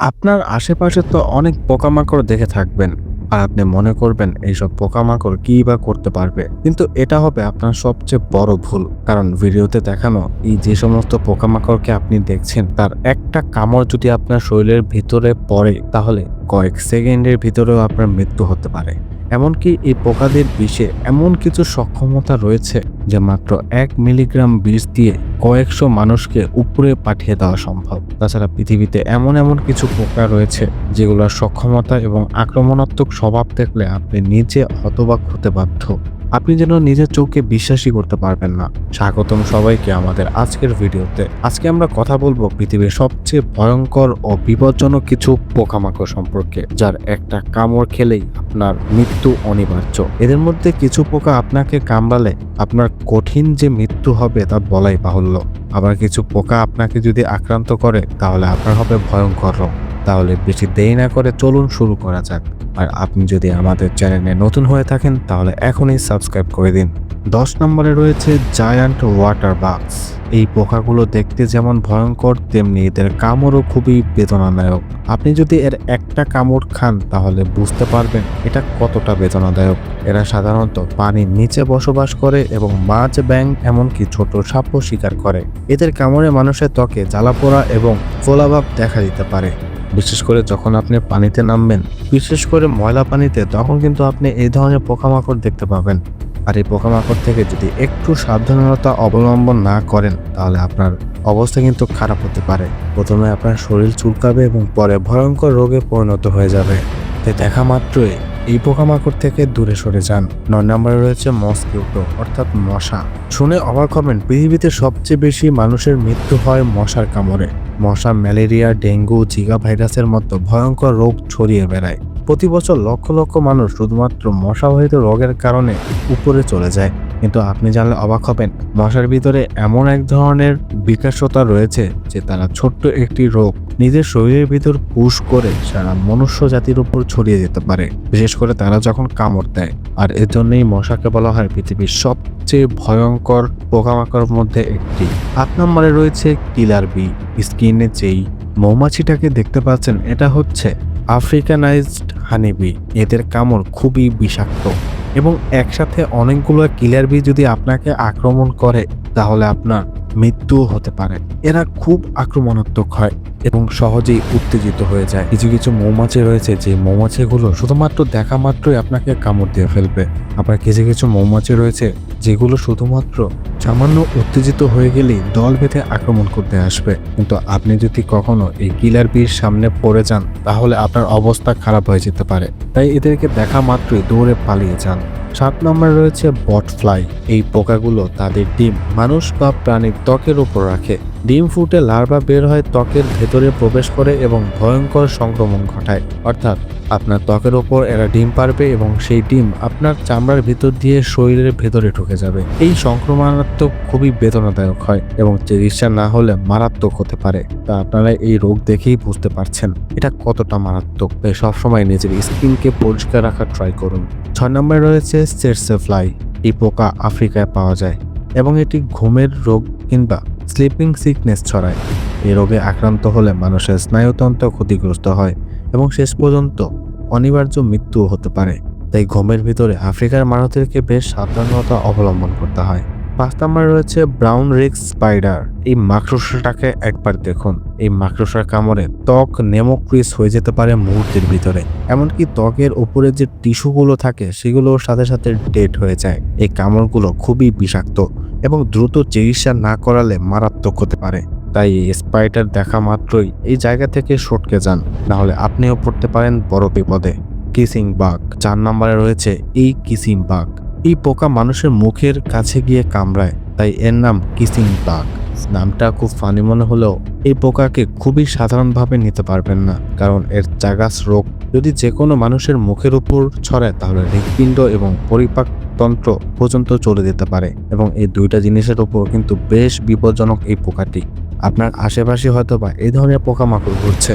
আপনার আশেপাশে তো অনেক পোকামাকড় দেখে থাকবেন, আর আপনি মনে করবেন এইসব পোকামাকড় কী বা করতে পারবে। কিন্তু এটা হবে আপনার সবচেয়ে বড় ভুল, কারণ ভিডিওতে দেখানো এই যে সমস্ত পোকামাকড়কে আপনি দেখছেন, তার একটা কামড় যদি আপনার শরীরের ভিতরে পড়ে, তাহলে কয়েক সেকেন্ডের ভিতরেও আপনার মৃত্যু হতে পারে। এমনকি এই পোকাদের বিষে এমন কিছু সক্ষমতা রয়েছে যে মাত্র এক মিলিগ্রাম বিষ দিয়ে কয়েকশো মানুষকে উপরে পাঠিয়ে দেওয়া সম্ভব। তাছাড়া পৃথিবীতে এমন এমন কিছু পোকা রয়েছে যেগুলোর সক্ষমতা এবং আক্রমণাত্মক স্বভাব দেখলে আপনি নিজে হতবাক হতে বাধ্য। আপনি যেন নিজের চোখকে বিশ্বাসই করতে পারবেন না। স্বাগতম সবাইকে আমাদের আজকের ভিডিওতে। আজকে আমরা কথা বলব পৃথিবীর সবচেয়ে ভয়ঙ্কর ও বিপজ্জনক কিছু পোকামাকড় সম্পর্কে, যার একটা কামড় খেলেই আপনার মৃত্যু অনিবার্য। এদের মধ্যে কিছু পোকা আপনাকে কামড়ালে আপনার কঠিন যে মৃত্যু হবে তা বলাই বাহুল্য। আবার কিছু পোকা আপনাকে যদি আক্রান্ত করে, তাহলে আপনার হবে ভয়ঙ্কর রোগ। তাহলে বেশি দেরি না করে চলুন শুরু করা যাক। আর আপনি যদি আমাদের চ্যানেলে নতুন হয়ে থাকেন, তাহলে এখনই সাবস্ক্রাইব করে দিন। দশ নম্বরে রয়েছে জায়ান্ট ওয়াটার বাক্স এই পোকাগুলো দেখতে যেমন ভয়ঙ্কর, তেমনি এদের কামড়ও খুবই বেদনাদায়ক। আপনি যদি এর একটা কামড় খান, তাহলে বুঝতে পারবেন এটা কতটা বেদনাদায়ক। এরা সাধারণত পানির নিচে বসবাস করে এবং মাছ ব্যাং এমনকি ছোট সাপও শিকার করে। এদের কামড়ে মানুষের ত্বকে জ্বালা জ্বালাপোড়া এবং ফোলাভাব দেখা দিতে পারে। বিশেষ করে যখন আপনি পানিতে নামবেন, বিশেষ করে ময়লা পানিতে, তখন কিন্তু আপনি এই ধরনের পোকামাকড় দেখতে পাবেন। আর এই পোকামাকড় থেকে যদি একটু সাবধানতা অবলম্বন না করেন, তাহলে আপনার অবস্থা কিন্তু খারাপ হতে পারে। প্রথমে আপনার শরীর চুলকাবে এবং পরে ভয়ঙ্কর রোগে পরিণত হয়ে যাবে। তাই দেখা মাত্রই। এই পোকামাকড় থেকে দূরে সরে যান। নয় নম্বরে রয়েছে মসকিউটো, অর্থাৎ মশা। শুনে অবাক হবেন, পৃথিবীতে সবচেয়ে বেশি মানুষের মৃত্যু হয় মশার কামড়ে। মশা, ম্যালেরিয়া, ডেঙ্গু, জিগা ভাইরাসের মতো ভয়ঙ্কর রোগ ছড়িয়ে বেড়ায়। প্রতি বছর লক্ষ লক্ষ মানুষ শুধুমাত্র মশাবাহিত রোগের কারণে উপরে চলে যায়। কিন্তু আপনি জানলে অবাক হবেন মশার ভিতরে এমন এক ধরনের বিকাশতা রয়েছে যে তারা ছোট্ট একটি রোগ নিজের শরীরের ভিতর পুশ করে সারা মনুষ্য জাতির উপর ছড়িয়ে যেতে পারে। বিশেষ করে তারা যখন কামড় দেয়, আর এর জন্যই মশাকে বলা হয় পৃথিবীর সবচেয়ে ভয়ঙ্কর পোকামাকড়ের মধ্যে একটি। আট নম্বরে রয়েছে কিলার বি স্কিনে যেই মৌমাছিটাকে দেখতে পাচ্ছেন, এটা হচ্ছে আফ্রিকানাইজড হানিবি। এদের কামড় খুবই বিষাক্ত। এবং একসাথে অনেকগুলো কিলার বি যদি আপনাকে আক্রমণ করে, তাহলে আপনার মৃত্যুও হতে পারে। এরা খুব আক্রমণাত্মক হয়। এবং সহজেই উত্তেজিত হয়ে যায়। কিছু কিছু মৌমাছি রয়েছে, যে মৌমাছিগুলো শুধুমাত্র দেখা মাত্রই আপনাকে কামড় দিয়ে ফেলবে। আবার কিছু কিছু মৌমাছি রয়েছে, যেগুলো শুধুমাত্র সামান্য উত্তেজিত হয়ে গেলেই দল বেঁধে আক্রমণ করতে আসবে। কিন্তু আপনি যদি কখনো এই কিলার বির সামনে পড়ে যান, তাহলে আপনার অবস্থা খারাপ হয়ে যেতে পারে। তাই এদেরকে দেখা মাত্রই দৌড়ে পালিয়ে যান। সাত নম্বর রয়েছে বটফ্লাই। এই পোকাগুলো তাদের ডিম, মানুষ বা প্রাণীর ত্বকের উপর রাখে। ডিম ফুটে লার্ভা বের হয় ত্বকের ভেতরে প্রবেশ করে এবং ভয়ঙ্কর সংক্রমণ ঘটায়। অর্থাৎ আপনার ত্বকের ওপর এরা ডিম পারবে এবং সেই ডিম আপনার চামড়ার ভিতর দিয়ে শরীরের ভেতরে ঢুকে যাবে। এই সংক্রমণাত্মক খুবই বেদনাদায়ক হয় এবং চিকিৎসা না হলে মারাত্মক হতে পারে। তা আপনারা এই রোগ দেখেই বুঝতে পারছেন এটা কতটা মারাত্মক। তাই সবসময় নিজের স্কিনকে পরিষ্কার রাখার ট্রাই করুন। ছয় নম্বরে রয়েছে সেরসে ফ্লাই এই পোকা আফ্রিকায় পাওয়া যায় এবং এটি ঘুমের রোগ কিংবা স্লিপিং সিকনেস ছড়ায়। এই রোগে আক্রান্ত হলে মানুষের স্নায়ুতন্ত্র ক্ষতিগ্রস্ত হয় এবং শেষ পর্যন্ত অনিবার্য মৃত্যুও হতে পারে। তাই ঘুমের ভিতরে আফ্রিকার মানুষদেরকে বেশ সাবধানতা অবলম্বন করতে হয়। পাঁচ নম্বরে রয়েছে ব্রাউন রেক স্পাইডার। এই মাকড়সাটাকে একবার দেখুন। এই মাকড়সার কামড়ে ত্বক নেমোক্রিস হয়ে যেতে পারে মুহূর্তের ভিতরে। এমনকি ত্বকের উপরে যে টিস্যুগুলো থাকে সেগুলোর সাথে সাথে ডেড হয়ে যায়। এই কামড়গুলো খুবই বিষাক্ত এবং দ্রুত চিকিৎসা না করালে মারাত্মক হতে পারে। তাই এই স্পাইডার দেখা মাত্রই এই জায়গা থেকে সটকে যান। নাহলে আপনিও পড়তে পারেন বড় বিপদে। কিসিং বাঘ চার নম্বরে রয়েছে এই কিসিং বাগ এই পোকা মানুষের মুখের কাছে গিয়ে কামড়ায়, তাই এর নাম কিসিং বাগ নামটা খুব ফানি মনে হলেও এই পোকাকে খুবই সাধারণভাবে নিতে পারবেন না, কারণ এর জাগাস রোগ যদি যে কোনো মানুষের মুখের উপর ছড়ায়, তাহলে হৃৎপিণ্ড এবং পরিপাক তন্ত্র পর্যন্ত চলে যেতে পারে এবং এই দুইটা জিনিসের উপর কিন্তু বেশ বিপজ্জনক এই পোকাটি। আপনার আশেপাশে হয়তো বা এই ধরনের পোকামাকড় ঘুরছে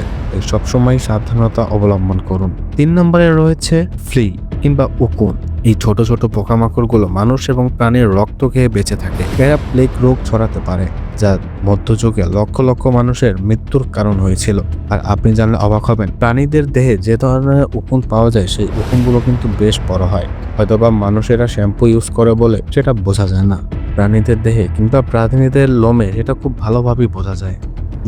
সবসময় সাবধানতা অবলম্বন করুন। তিন নম্বরে রয়েছে ফ্লি কিংবা উকুন। এই ছোট ছোট পোকামাকড়গুলো মানুষ এবং প্রাণীর রক্ত খেয়ে বেঁচে থাকে। এরা প্লেগ রোগ ছড়াতে পারে, যা মধ্যযুগে লক্ষ লক্ষ মানুষের মৃত্যুর কারণ হয়েছিল। আর আপনি জানলে অবাক হবেন, প্রাণীদের দেহে যে ধরনের উকুন পাওয়া যায়, সেই উকুনগুলো কিন্তু বেশ বড় হয়। হয়তোবা মানুষেরা শ্যাম্পু ইউজ করে বলে সেটা বোঝা যায় না। প্রাণীদের দেহে কিংবা প্রাণীদের লোমে এটা খুব ভালোভাবেই বোঝা যায়।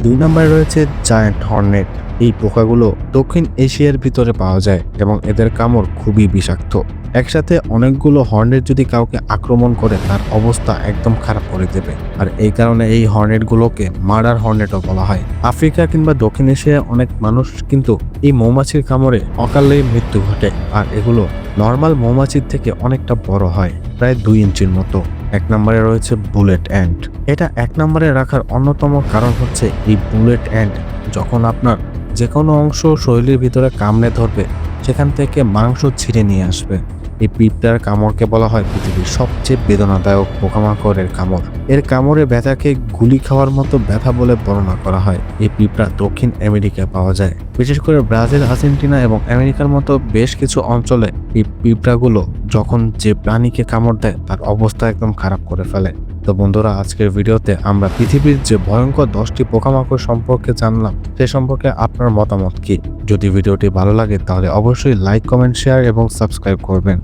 দুই নম্বরে রয়েছে জায়ান্ট হর্নেট এই পোকাগুলো দক্ষিণ এশিয়ার ভিতরে পাওয়া যায় এবং এদের কামড় খুবই বিষাক্ত। একসাথে অনেকগুলো হর্নেট যদি কাউকে আক্রমণ করে, তার অবস্থা একদম খারাপ করে দেবে। আর এই কারণে এই হর্নেটগুলোকে মার্ডার হর্নেটও বলা হয়। আফ্রিকা কিংবা দক্ষিণ এশিয়ায় অনেক মানুষ কিন্তু এই মৌমাছির কামড়ে অকালে মৃত্যু ঘটে। আর এগুলো নর্মাল মৌমাছির থেকে অনেকটা বড় হয়, প্রায় দুই ইঞ্চির মতো। এক নম্বরে রয়েছে বুলেট অ্যান্ড। এটা এক নম্বরে রাখার অন্যতম কারণ হচ্ছে এই বুলেট অ্যান্ড যখন আপনার যে কোনো অংশ শরীরের ভিতরে কামড়ে ধরবে, সেখান থেকে মাংস ছিঁড়ে নিয়ে আসবে। এই পিঁপড়ার কামড়কে বলা হয় পৃথিবীর সবচেয়ে বেদনাদায়ক পোকামাকড়ের কামড়। এর কামড়ে ব্যথাকে গুলি খাওয়ার মতো ব্যথা বলে বর্ণনা করা হয়। এই পিঁপড়া দক্ষিণ আমেরিকায় পাওয়া যায়। বিশেষ করে ব্রাজিল, আর্জেন্টিনা এবং আমেরিকার মতো বেশ কিছু অঞ্চলে এই পিঁপড়াগুলো যখন যে প্রাণীকে কামড় দেয়, তার অবস্থা একদম খারাপ করে ফেলে। তো বন্ধুরা, আজকের ভিডিওতে আমরা পৃথিবীর যে ভয়ঙ্কর দশটি পোকামাকড় সম্পর্কে জানলাম, সে সম্পর্কে আপনার মতামত কি? যদি ভিডিওটি ভালো লাগে, তাহলে অবশ্যই লাইক কমেন্ট শেয়ার এবং সাবস্ক্রাইব করবেন।